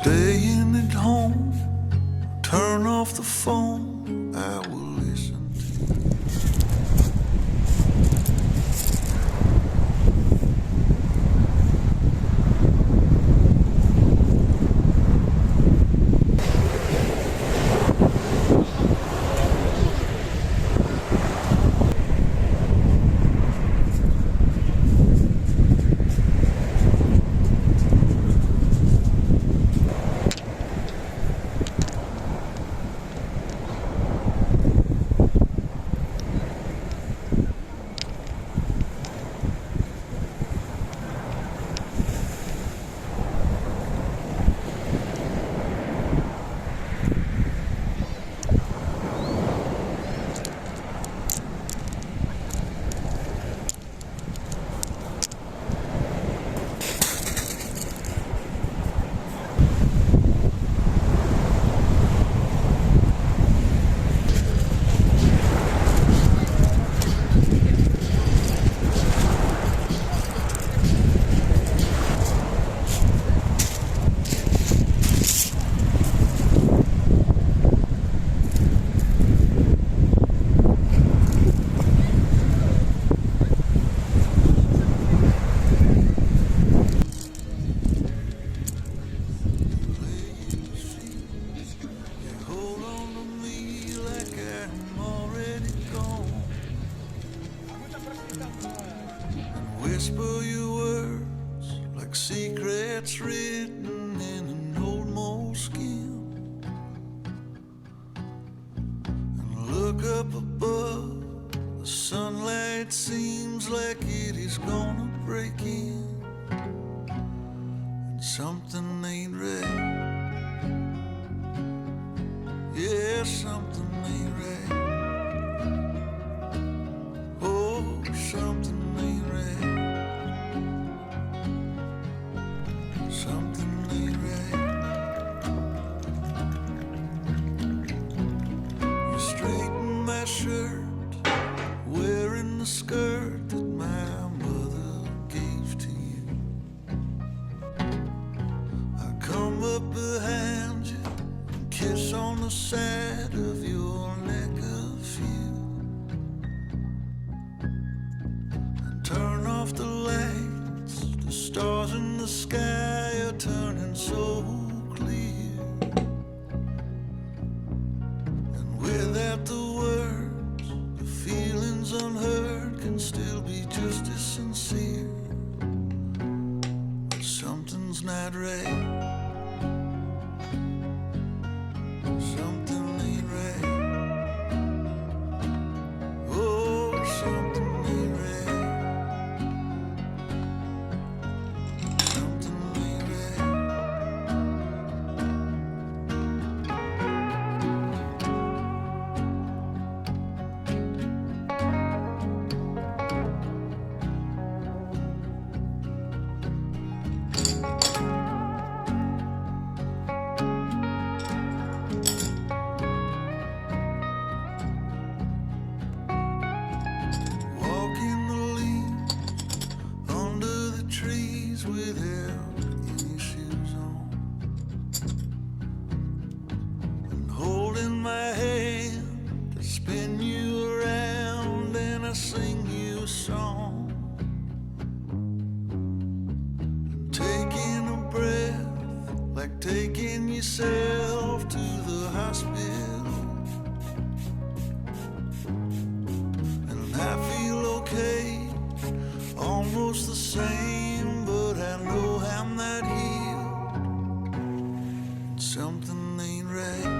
Staying at home, turn off the phone. I will whisper your words like secrets written in an old moleskin. And look up above, the sunlight seems like it is gonna break in. And something ain't right. Yeah, something turn off the lights the stars in the sky are turning so clear. And without the words the feelings unheard can still be just as sincere. But something's not right song. I'm taking a breath, like taking yourself to the hospital. And I feel okay, almost the same, but I know I'm not healed. Something ain't right.